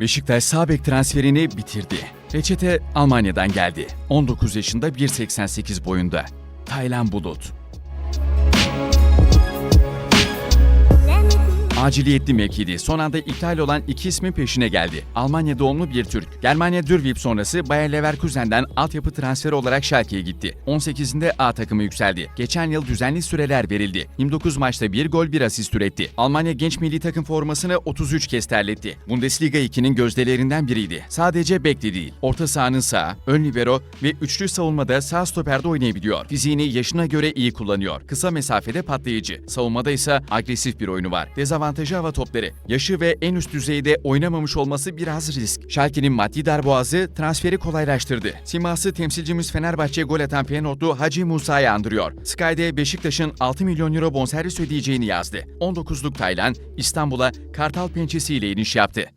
Beşiktaş sağ transferini bitirdi. Reçete Almanya'dan geldi. 19 yaşında 1.88 boyunda. Taylan Bulut. Aciliyetli mevkiydi. Son anda iptal olan iki ismin peşine geldi. Almanya doğumlu bir Türk. Germania Dürvip sonrası Bayer Leverkusen'den altyapı transferi olarak Schalke'ye gitti. 18'inde A takımı yükseldi. Geçen yıl düzenli süreler verildi. 29 maçta bir gol bir asist üretti. Almanya genç milli takım formasını 33 kez terletti. Bundesliga 2'nin gözdelerinden biriydi. Sadece bekli değil. Orta sahanın sağ, ön libero ve üçlü savunmada sağ stoperde oynayabiliyor. Fiziğini yaşına göre iyi kullanıyor. Kısa mesafede patlayıcı. Savunmada ise agresif bir oyunu var. Dezavantajı hava topları. Yaşı ve en üst düzeyde oynamamış olması biraz risk. Schalke'nin maddi darboğazı transferi kolaylaştırdı. Siması temsilcimiz Fenerbahçe gol atan Feyenoordlu Hacı Musa'yı andırıyor. Sky'de Beşiktaş'ın 6 milyon euro bonservis ödeyeceğini yazdı. 19'luk Taylan İstanbul'a Kartal pençesiyle iniş yaptı.